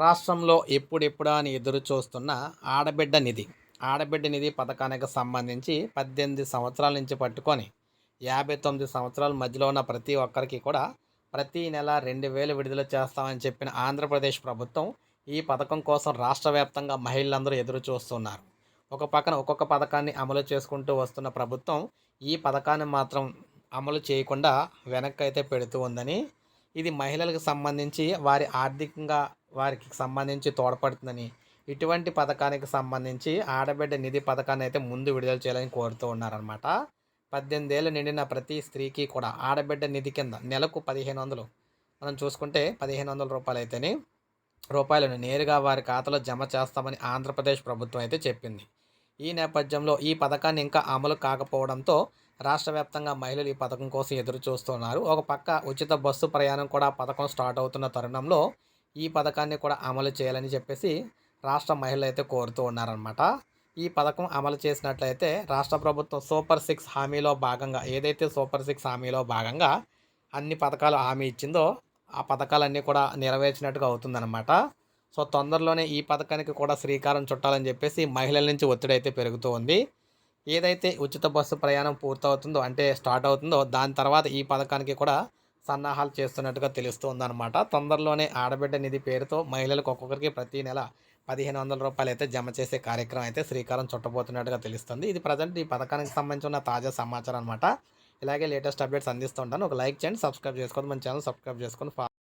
రాష్ట్రంలో ఎప్పుడెప్పుడా అని ఎదురు చూస్తున్న ఆడబిడ్డ నిధి. ఆడబిడ్డ నిధి పథకానికి సంబంధించి పద్దెనిమిది సంవత్సరాల నుంచి పట్టుకొని యాభై తొమ్మిది సంవత్సరాల మధ్యలో ఉన్న ప్రతి ఒక్కరికి కూడా ప్రతి నెల రెండు వేలు విడుదల చేస్తామని చెప్పిన ఆంధ్రప్రదేశ్ ప్రభుత్వం ఈ పథకం కోసం రాష్ట్ర వ్యాప్తంగా మహిళలందరూ ఎదురు చూస్తున్నారు. ఒక పక్కన ఒక్కొక్క పథకాన్ని అమలు చేసుకుంటూ వస్తున్న ప్రభుత్వం ఈ పథకాన్ని మాత్రం అమలు చేయకుండా వెనక్కి అయితే పెడుతూ ఉందని ఇది మహిళలకు సంబంధించి వారి ఆర్థికంగా వారికి సంబంధించి తోడ్పడుతుందని ఇటువంటి పథకానికి సంబంధించి ఆడబిడ్డ నిధి పథకాన్ని అయితే ముందు విడుదల చేయాలని కోరుతూ ఉన్నారనమాట పద్దెనిమిదేళ్ళు నిండిన ప్రతి స్త్రీకి కూడా ఆడబిడ్డ నిధి కింద నెలకు పదిహేను వందలు. మనం చూసుకుంటే పదిహేను వందల రూపాయలు అయితేనే రూపాయలను నేరుగా వారి ఖాతాలో జమ చేస్తామని ఆంధ్రప్రదేశ్ ప్రభుత్వం అయితే చెప్పింది. ఈ నేపథ్యంలో ఈ పథకాన్ని ఇంకా అమలు కాకపోవడంతో రాష్ట్ర వ్యాప్తంగా మహిళలు ఈ పథకం కోసం ఎదురు చూస్తున్నారు ఒక పక్క ఉచిత బస్సు ప్రయాణం కూడా పథకం స్టార్ట్ అవుతున్న తరుణంలో ఈ పథకాన్ని కూడా అమలు చేయాలని చెప్పేసి రాష్ట్ర మహిళలు అయితే కోరుతూ ఉన్నారనమాట ఈ పథకం అమలు చేసినట్లయితే రాష్ట్ర ప్రభుత్వం సూపర్ సిక్స్ హామీలో భాగంగా ఏదైతే సూపర్ సిక్స్ హామీలో భాగంగా అన్ని పథకాలు హామీ ఇచ్చిందో ఆ పథకాలన్నీ కూడా నెరవేర్చినట్టుగా అవుతుందన్నమాట. సో తొందరలోనే ఈ పథకానికి కూడా శ్రీకారం చుట్టాలని చెప్పేసి మహిళల నుంచి ఒత్తిడి అయితే పెరుగుతూ ఉంది. ఏదైతే ఉచిత బస్సు ప్రయాణం పూర్తవుతుందో అంటే స్టార్ట్ అవుతుందో దాని తర్వాత ఈ పథకానికి కూడా సన్నాహాలు చేస్తున్నట్టుగా తెలుస్తుందన్నమాట. తొందరలోనే ఆడబిడ్డ నిధి పేరుతో మహిళలకు ఒక్కొక్కరికి ప్రతి నెల పదిహేను వందల రూపాయలు అయితే జమ చేసే కార్యక్రమం అయితే శ్రీకారం చుట్టబోతున్నట్టుగా తెలుస్తుంది. ఇది ప్రజెంట్ ఈ పథకానికి సంబంధించిన తాజా సమాచారం అనమాట ఇలాగే లేటెస్ట్ అప్డేట్స్ అందిస్తుంటాను ఒక లైక్ చేయండి సబ్స్క్రైబ్ చేసుకోండి మన ఛానల్ సబ్స్క్రైబ్ చేసుకొని